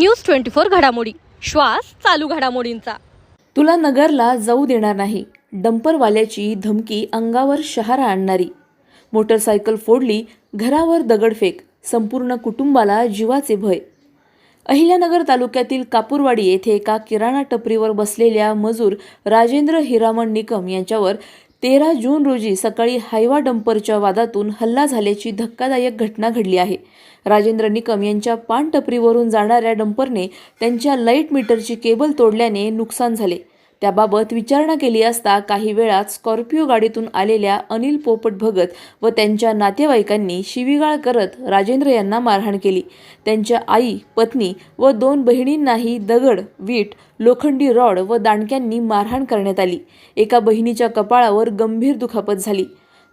News twenty four घडामोडी. श्वास चालू घडामोडींचा. तुला नगरला जाऊ देणार नाही. डंपरवाल्याची धमकी अंगावर शहारा आणणारी. मोटरसायकल फोडली घरावर दगडफेक संपूर्ण कुटुंबाला जीवाचे भय. अहिल्यानगर तालुक्यातील कापूरवाडी येथे एका किराणा टपरीवर बसलेल्या मजूर राजेंद्र हिरामण निकम यांच्यावर तेरा जून रोजी सकाळी हायवा डंपरच्या वादातून हल्ला झाल्याची धक्कादायक घटना घडली आहे. राजेंद्र निकम यांच्या पानटपरीवरून जाणाऱ्या डंपरने त्यांच्या लाइट मीटरची केबल तोडल्याने नुकसान झाले. त्याबाबत विचारणा केली असता काही वेळात स्कॉर्पिओ गाडीतून आलेल्या अनिल पोपट भगत व त्यांच्या नातेवाईकांनी शिवीगाळ करत राजेंद्र यांना मारहाण केली. त्यांच्या आई पत्नी व दोन बहिणींनाही दगड वीट लोखंडी रॉड व दांडक्यांनी मारहाण करण्यात आली. एका बहिणीच्या कपाळावर गंभीर दुखापत झाली.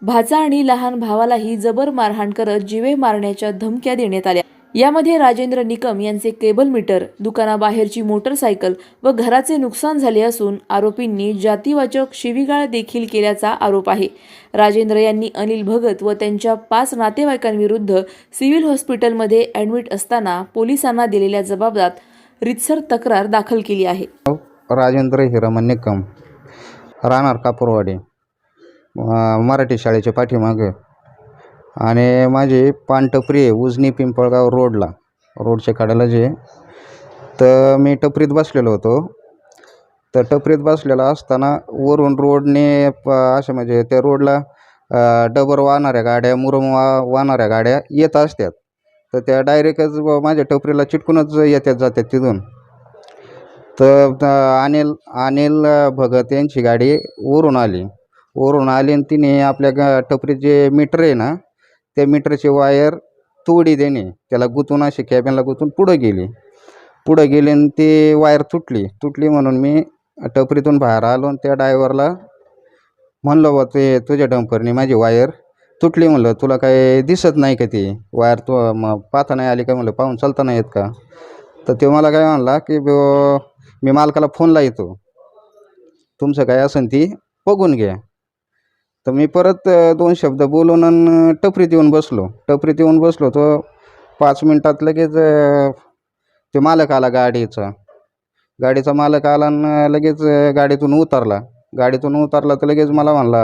भाचा आणि लहान भावालाही जबर मारहाण करत जिवे मारण्याच्या धमक्या देण्यात आल्या. यामध्ये राजेंद्र निकम यांचे केबल मीटर दुकानाबाहेरची मोटरसायकल व घराचे नुकसान झाले असून आरोपींनी जातीवाचक शिवीगाळ देखील केल्याचा आरोप आहे. राजेंद्र यांनी अनिल भगत व त्यांच्या पाच नातेवाईकांविरुद्ध सिव्हिल हॉस्पिटलमध्ये ॲडमिट असताना पोलिसांना दिलेल्या जबाबात रितसर तक्रार दाखल केली आहे. राजेंद्र हिरमन निकम राहणार कापूरवाडी मराठी शाळेच्या पाठीमागे आणि माझी पानटपरी आहे उजनी पिंपळगाव रोडला रोडच्या कडेला जे तर मी टपरीत बसलेलो होतो. तर टपरीत बसलेला असताना वरून रोडने प असे म्हणजे त्या रोडला डबर वाहणाऱ्या गाड्या मुरम वा वाहणाऱ्या गाड्या येत असतात. तर त्या डायरेक्टच माझ्या टपरीला चिटकूनच येतात जातात तिथून. तर अनिल अनिल भगत यांची गाडी वरून आली. वरून आली आणि तिने आपल्या गा टपरीत जे मीटर आहे ना त्या मीटरची वायर तोडी देणे त्याला गुंतून अशी कॅबिनला गुंतून पुढं गेली. पुढं गेली आणि ती वायर तुटली. तुटली म्हणून मी टपरीतून बाहेर आलो आणि त्या ड्रायव्हरला म्हणलं बा ते तुझ्या डंपरने माझी वायर तुटली. म्हणलं तुला काय दिसत नाही का ती? वायर तू मग पाहता नाही आली का? म्हणलं पाहून चालता नाही येत का? तर ते मला काय म्हणला की मी मालकाला फोनला येतो. तुमचं काय असेल ती बघून घ्या. तर मी परत दोन शब्द बोलून आणि टपरीत येऊन बसलो. टपरीत येऊन बसलो तो पाच मिनटात लगेच ते मालक आला गाडीचा. गाडीचा मालक आला आणि लगेच गाडीतून उतरला. गाडीतून उतरला तर लगेच मला म्हणला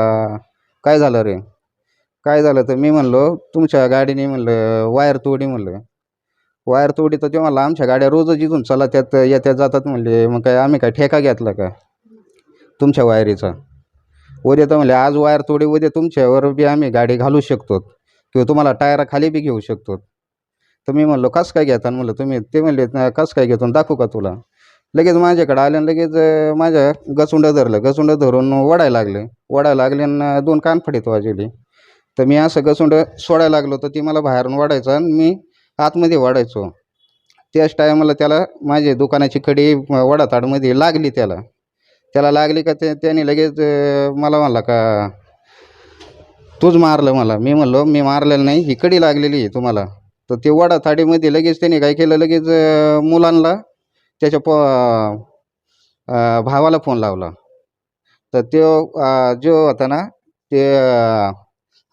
काय झालं रे? काय झालं? तर मी म्हणलो तुमच्या गाडीने म्हणलं वायर तोडी म्हणलं. वायर तोडी तर ते म्हणलं आमच्या गाड्या रोजच इथून चला त्यात येत्या जातात म्हणले. मग काय आम्ही काय ठेका घेतला का? तुमच्या वायरीचा. उद्या तर म्हणले आज वायर तोडी उद्या तुमच्यावर बी आम्ही गाडी घालू शकतो. किंवा तुम्हाला टायराखाली बी घेऊ शकतो. तर मी म्हणलो कसं काय घेता? म्हणलं तुम्ही ते म्हणले कसं काय घेतो दाखवू का तुला? लगेच माझ्याकडे आले आणि लगेच माझ्या गचुंड धरलं. गचुंड धरून वडायला लागले. वडायला लागले आणि दोन कानफडीत वाजवली तर मी असं गचुंड सोडायला लागलो तर ती मला बाहेरून वाढायचं आणि मी आतमध्ये वाढायचो त्याच टायमाला त्याला माझे दुकानाची कडी वडाताडमध्ये लागली त्याला. त्याला लागली का ते त्याने लगेच मला म्हणला का तूच मारलं मला. मी म्हणलो मी मारलेलं नाही ही कडी लागलेली आहे तुम्हाला. तर ते वडा थाडीमध्ये लगेच त्याने काय केलं लगेच मुलांना त्याच्या प भावाला फोन लावला. तर तो जो होता ना ते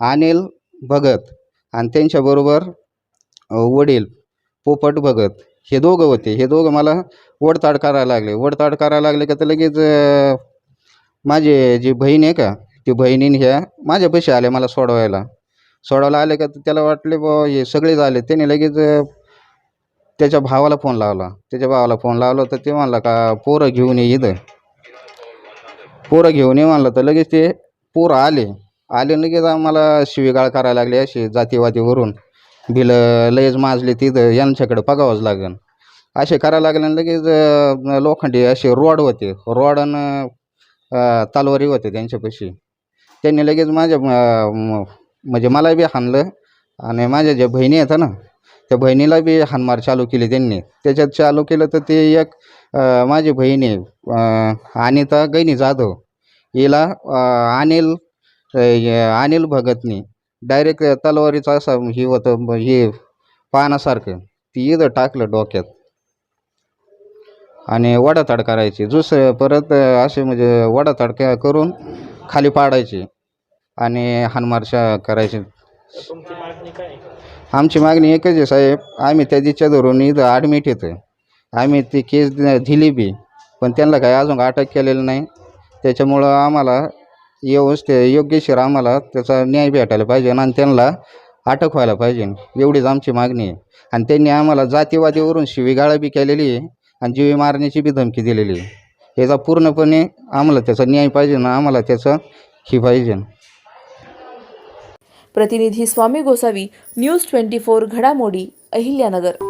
अनिल भगत आणि त्यांच्याबरोबर वडील पोपट भगत हे दोघं होते. हे दोघं मला वडताड करायला लागले. वडताड करायला लागले का तर लगेच माझे माझी जी बहीण आहे का ती बहिणीने ह्या माझ्यापाशी आल्या मला सोडवायला. सोडवायला आले का तर त्याला वाटले बुवा हे सगळेच आले त्याने लगेच त्याच्या भावाला फोन लावला. त्याच्या भावाला फोन लावला तर ते म्हणला का पोरं घेऊन ये इथं. पोरं घेऊन ये म्हणलं तर लगेच ते पोरं आले. आले लगेच आम्हाला शिवीगाळ करायला लागले अशी जातीवातीवरून. बिलं लयच माजले तिथं यांच्याकडे बघावंच लागेल असे करायला लागले आणि लगेच लोखंडी असे रॉड होते. रॉड आणि तलवारी होते त्यांच्यापाशी. त्यांनी लगेच माझ्या म्हणजे मला बी हाणलं आणि माझ्या ज्या बहिणी आहेत ना त्या बहिणीला बी हाणमार चालू केली त्यांनी. त्याच्यात चालू केलं तर ते एक माझी बहीण आहे अनिता गैनी जाधव. हिला अनिल अनिल भगतनी. डायरेक्ट तलवारीचं असं हे होतं हे पानासारखं. ती इथं टाकलं डोक्यात. आणि वडाताड करायची. दुसरं परत असे म्हणजे वडाताड करून खाली पाडायची. आणि हानमारशा करायची. आमची मागणी एकच आहे साहेब. आम्ही त्या दिशा धरून इथं ॲडमिट येतं आम्ही ती केस दिली बी. पण त्यांना काही अजून अटक केलेलं नाही. त्याच्यामुळं आम्हाला व्यवस्थित योग्यशीर आम्हाला त्याचा न्याय भेटायला पाहिजे आणि त्यांना अटक व्हायला पाहिजे. एवढीच आमची मागणी आहे. आणि त्यांनी आम्हाला जातीवादीवरून शिवीगाळा बी केलेली आहे आणि जीवी मारण्याची बी धमकी दिलेली आहे. याचा पूर्णपणे आम्हाला त्याचा न्याय पाहिजे ना आम्हाला त्याचं ही पाहिजे. प्रतिनिधी Swami Gosavi news twenty four घडामोडी अहिल्यानगर.